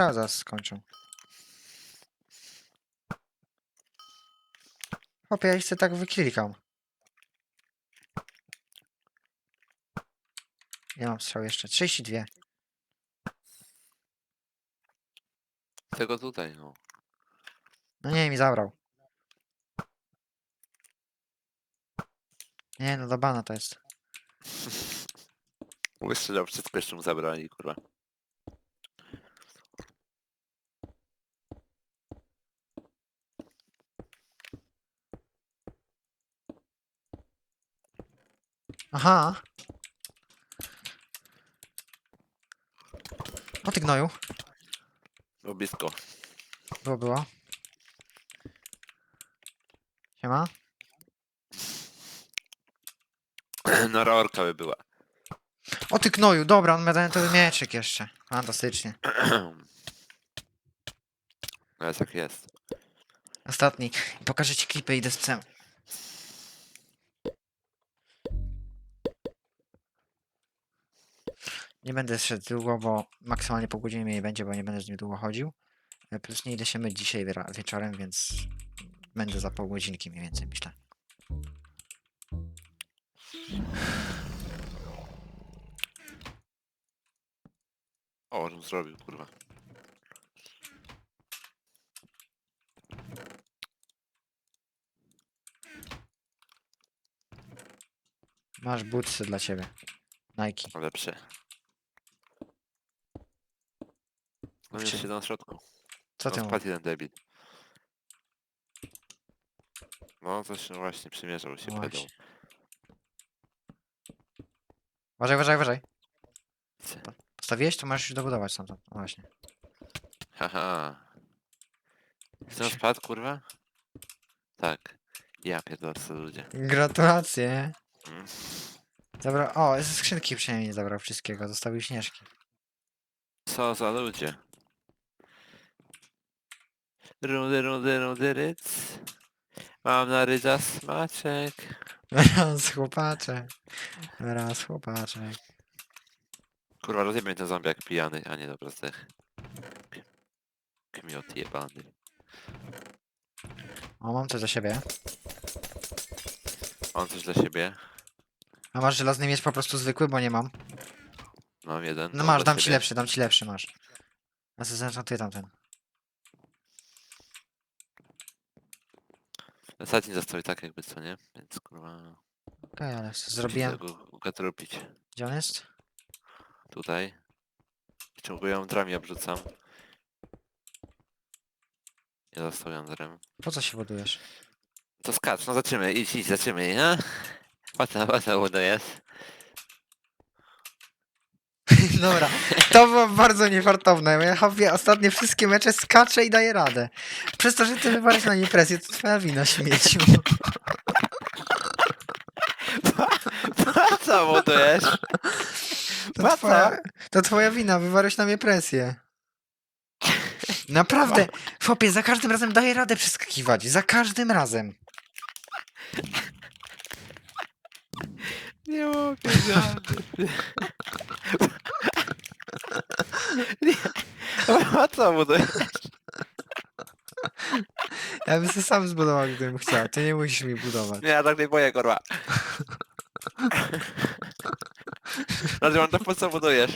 zaraz skończą. Chłopie, ja ich tak wyklikam. Ja mam strzał jeszcze. 32. Tego tutaj, no. No nie, mi zabrał. Nie, no do bana to jest. Wystrzelał wszystko, jeszcze mu zabrali, kurwa. Aha. O ty gnoju. Było blisko. Było, było. Siema. No rorka by była. O ty gnoju, dobra, on ma diamentowy mieczyk jeszcze. Fantastycznie. Ale tak jest. Ostatni. Pokażę ci klipy, idę z psem. Nie będę szedł długo, bo maksymalnie pół godziny mniej będzie, bo nie będę z nim długo chodził. E, Plus nie idę się myć dzisiaj wieczorem, więc będę za pół godzinki mniej więcej, myślę. O, żebym zrobił, kurwa. Masz bootsy dla ciebie. Nike. Lepszy. No już siedzę na środku. Co ty no, mówisz? spadł jeden debil. No, coś no właśnie przymierzał się pedał. Właśnie. Uważaj, uważaj, uważaj. Co? Postawiłeś, to możesz już dobudować stamtąd. No właśnie. Haha. Kto Się- spadł, kurwa? Tak. Ja pierdolę, ludzie. Gratulacje. Mm. Dobra, o, ze skrzynki przynajmniej nie zabrał wszystkiego, zostawił śnieżki. Co za ludzie. Rundy, rundy, rundy, ryc. Mam na rydza smaczek. Raz chłopaczek. Raz chłopaczek. Kurwa, rozjebie ten zombie jak pijany, a nie dobra zdech. Kmiot jebany. O, mam coś dla siebie. Mam coś dla siebie. A masz żelazny miecz po prostu zwykły, bo nie mam. Mam jeden. No mam masz, dla dam ci siebie. lepszy, dam ci lepszy, masz. Ja sobie zenchantuję tamten. Ostatni został i tak jakby co, nie? Więc kurwa... Okej, ale zrobiłem... tego ukatrupić. Gdzie on jest? Tutaj. Ciąguję jądrami obrzucam. Nie został jądrem. Po co się budujesz? To skacz, no zaczymy, idź, idź, zaczymy, nie? Łatwo, łatwo uda jest. Dobra, to było bardzo niefartowne. Ja hobby ostatnie wszystkie mecze skaczę i daję radę. Przez to, że ty wywalisz na nie presję, to twoja wina, śmieciu. Co budujesz? To Po twoja, to twoja wina, wywarłeś na mnie presję. Naprawdę, chłopie, za każdym razem daję radę przeskakiwać. Za każdym razem. Nie mogę. A co budujesz? Ja bym sobie sam zbudował, gdybym chciał. Ty nie musisz mi budować. Nie, ja tak nie boję, kurwa. Nadal to po co budujesz?